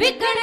विगड़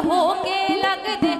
ਹੋ ਕੇ ਲੱਗਦੇ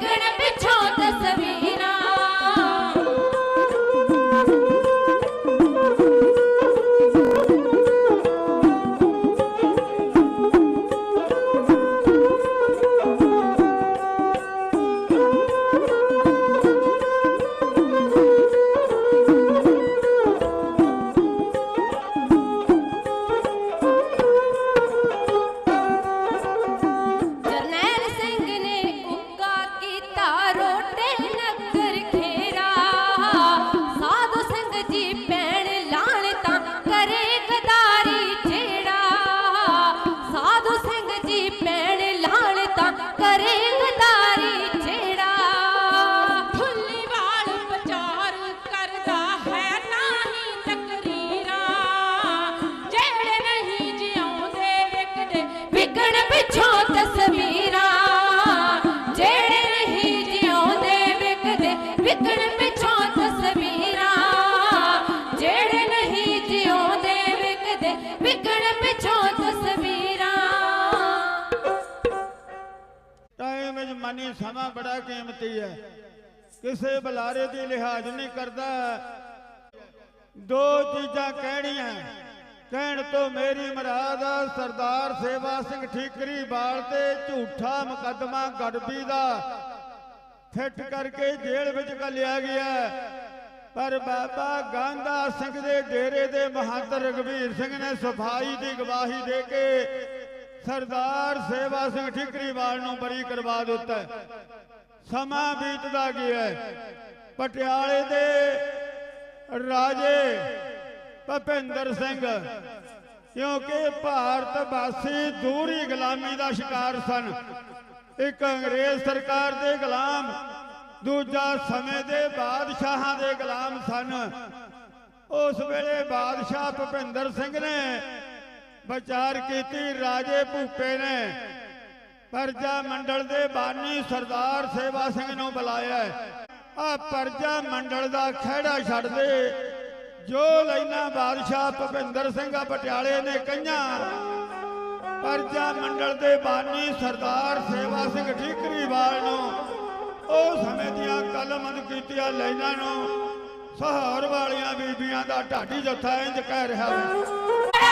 gonna be ਜਮਾਨੀ ਸਮਾਂ ਬੜਾ ਕੀਮਤੀ ਹੈ। ਕਿਸੇ ਬੁਲਾਰੇ ਦੀ ਲਿਹਾਜ਼ ਨਹੀਂ ਕਰਦਾ। ਦੋ ਚੀਜ਼ਾਂ ਕਹਿਣੀਆਂ। ਕਹਿਣ ਤੋਂ ਮੇਰੀ ਮਰਾਦ ਆ, ਸਰਦਾਰ ਸੇਵਾ ਸਿੰਘ ਠੀਕਰੀ ਬਾਲ ਤੇ ਝੂਠਾ ਮੁਕੱਦਮਾ ਗੜਬੀ ਦਾ। ਫਿੱਟ ਕਰਕੇ ਜੇਲ੍ਹ ਵਿੱਚ ਘੱਲਿਆ ਗਿਆ। ਪਰ ਬਾਬਾ ਗਾਂਧਾ ਸਿੰਘ ਦੇ ਡੇਰੇ ਦੇ ਮਹੰਤ ਰਗਵੀਰ ਸਿੰਘ ਨੇ ਸਫ਼ਾਈ ਦੀ ਗਵਾਹੀ ਦੇ ਕੇ ਸਰਦਾਰ ਸੇਵਾ ਸਿੰਘ ਠੀਕਰੀਵਾਲ ਨੂੰ ਬਰੀ ਕਰਵਾ ਦਿੱਤਾ ਸਮਾਂ ਬੀਤਦਾ ਗਿਆ ਪਟਿਆਲੇ ਦੇ ਰਾਜੇ ਭਪਿੰਦਰ ਸਿੰਘ, ਕਿਉਂਕਿ ਭਾਰਤ ਵਾਸੀ ਦੂਰੀ ਗੁਲਾਮੀ ਦਾ ਸ਼ਿਕਾਰ ਸਨ। ਇੱਕ ਅੰਗਰੇਜ਼ ਸਰਕਾਰ ਦੇ ਗੁਲਾਮ, ਦੂਜਾ ਸਮੇਂ ਦੇ ਬਾਦਸ਼ਾਹਾਂ ਦੇ ਗੁਲਾਮ ਸਨ। ਉਸ ਵੇਲੇ ਬਾਦਸ਼ਾਹ ਭੁਪਿੰਦਰ ਸਿੰਘ ਨੇ ਵਿਚਾਰ ਕੀਤੀ, ਰਾਜੇ ਭੂਪੇ ਨੇ। ਪਰਜਾ ਮੰਡਲ ਦੇ ਬਾਨੀ ਸਰਦਾਰ ਸੇਵਾ ਸਿੰਘ ਨੂੰ ਬੁਲਾਇਆ। ਆ ਪਰਜਾ ਮੰਡਲ ਦਾ ਖਿਹੜਾ ਛੱਡ ਦੇ। ਜੋ ਲੈਣਾ ਬਾਦਸ਼ਾਹ ਭਵਿੰਦਰ ਸਿੰਘ ਪਟਿਆਲੇ ਨੇ ਕਈਆਂ। ਪਰਜਾ ਮੰਡਲ ਦੇ ਬਾਨੀ ਸਰਦਾਰ ਸੇਵਾ ਸਿੰਘ ਠੀਕਰੀਵਾਲ ਨੂੰ, ਉਹ ਸਮੇਂ ਦੀਆਂ ਕਲਮੰਦ ਕੀਤੀਆਂ ਲੈਣਾ ਨੂੰ, ਸਹਾਰ ਵਾਲੀਆਂ ਬੀਬੀਆਂ ਦਾ ਢਾਡੀ ਜੱਥਾ ਇੰਜ ਕਹਿ ਰਿਹਾ ਹੈ।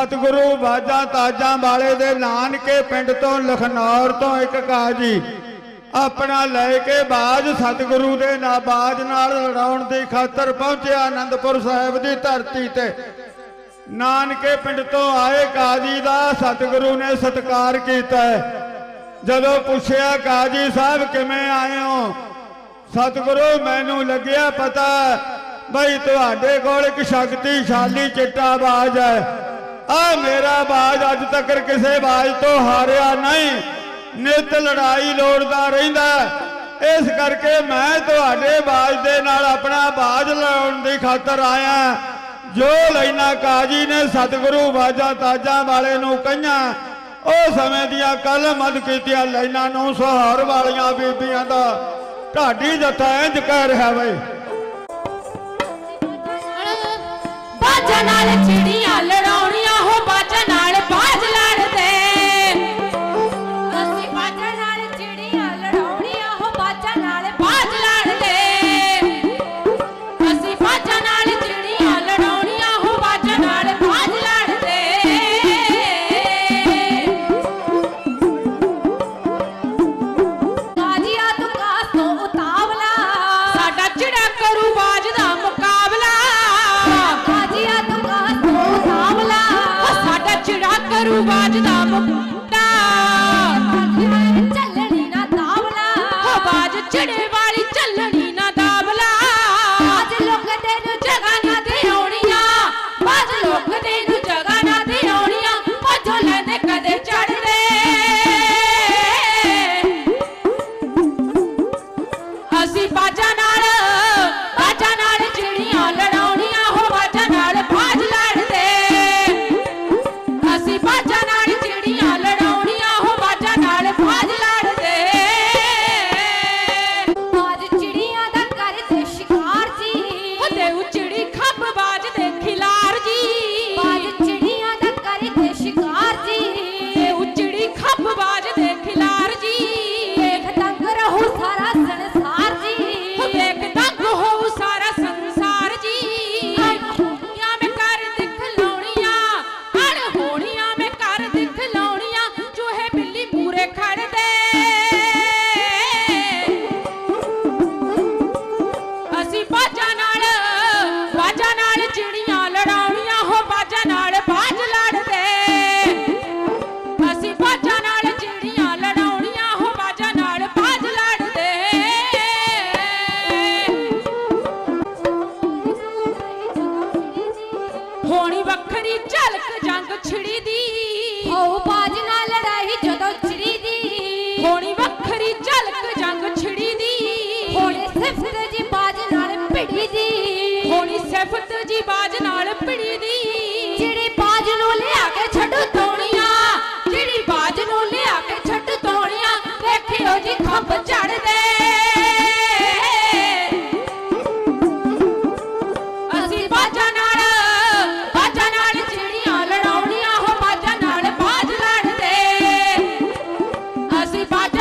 ਸਤਿਗੁਰੂ ਬਾਜਾ ਤਾਜਾਂ ਵਾਲੇ ਦੇ ਨਾਨਕੇ ਪਿੰਡ ਤੋਂ ਲਖਨੌਰ ਤੋਂ ਇੱਕ ਕਾਜੀ ਆਪਣਾ ਲੈ ਕੇ ਬਾਜ ਸਤਿਗੁਰੂ ਦੇ ਨਾਬਾਜ ਨਾਲ ਲੜਾਉਣ ਦੀ ਖਾਤਰ ਪਹੁੰਚਿਆ ਆਨੰਦਪੁਰ ਸਾਹਿਬ ਦੀ ਧਰਤੀ ਤੇ। ਨਾਨਕੇ ਪਿੰਡ ਤੋਂ ਆਏ ਕਾਜੀ ਦਾ ਸਤਿਗੁਰੂ ਨੇ ਸਤਕਾਰ ਕੀਤਾ। ਜਦੋਂ ਪੁੱਛਿਆ, ਕਾਜੀ ਸਾਹਿਬ, ਕਿਵੇਂ ਆਏ ਹੋ? ਸਤਿਗੁਰੂ, ਮੈਨੂੰ ਲੱਗਿਆ ਪਤਾ ਬਈ ਤੁਹਾਡੇ ਕੋਲ ਇੱਕ ਸ਼ਕਤੀਸ਼ਾਲੀ ਚਿੱਟਾ ਬਾਜ ਹੈ। ਆ ਮੇਰਾ ਬਾਜ ਅੱਜ ਤੱਕ ਕਿਸੇ ਬਾਜ ਤੋਂ ਹਾਰਿਆ ਨਹੀਂ। ਨਿਤ ਲੜਾਈ ਲੋੜਦਾ ਰਹਿੰਦਾ ਇਸ ਕਰਕੇ ਮੈਂ ਤੁਹਾਡੇ ਬਾਜ ਦੇ ਨਾਲ ਆਪਣਾ ਬਾਜ ਲਾਉਣ ਦੀ ਖਾਤਰ ਆਇਆ ਜੋ ਲੈਣਾ ਕਾਜੀ ਨੇ ਸਤਿਗੁਰੂ ਬਾਜਾ ਤਾਜ਼ਾ ਵਾਲੇ ਨੂੰ ਕਹੀਆਂ, ਉਹ ਸਮੇਂ ਦੀਆਂ ਕਲਮਦ ਕੀਤੀਆਂ ਲੈਣਾ ਨੂੰ ਸਹਾਰ ਵਾਲੀਆਂ ਬੀਬੀਆਂ ਦਾ। ਢਾਡੀ ਜੱਥਾ ਇੰਜ ਕਹਿ ਰਿਹਾ ਵੇ। ਬਾਜਾ ਨਾਲ ਲੜਾਉਣੀਆਂ ਹੋ ਬਾਜਾਂ ਹੋਣੀ ਵੱਖਰੀ ਝਲਕ ਜੰਗ ਛਿੜੀ ਦੀ। ਹਉ ਬਾਜ ਨਾਲ ਲੜਾਈ ਜਦੋਂ body.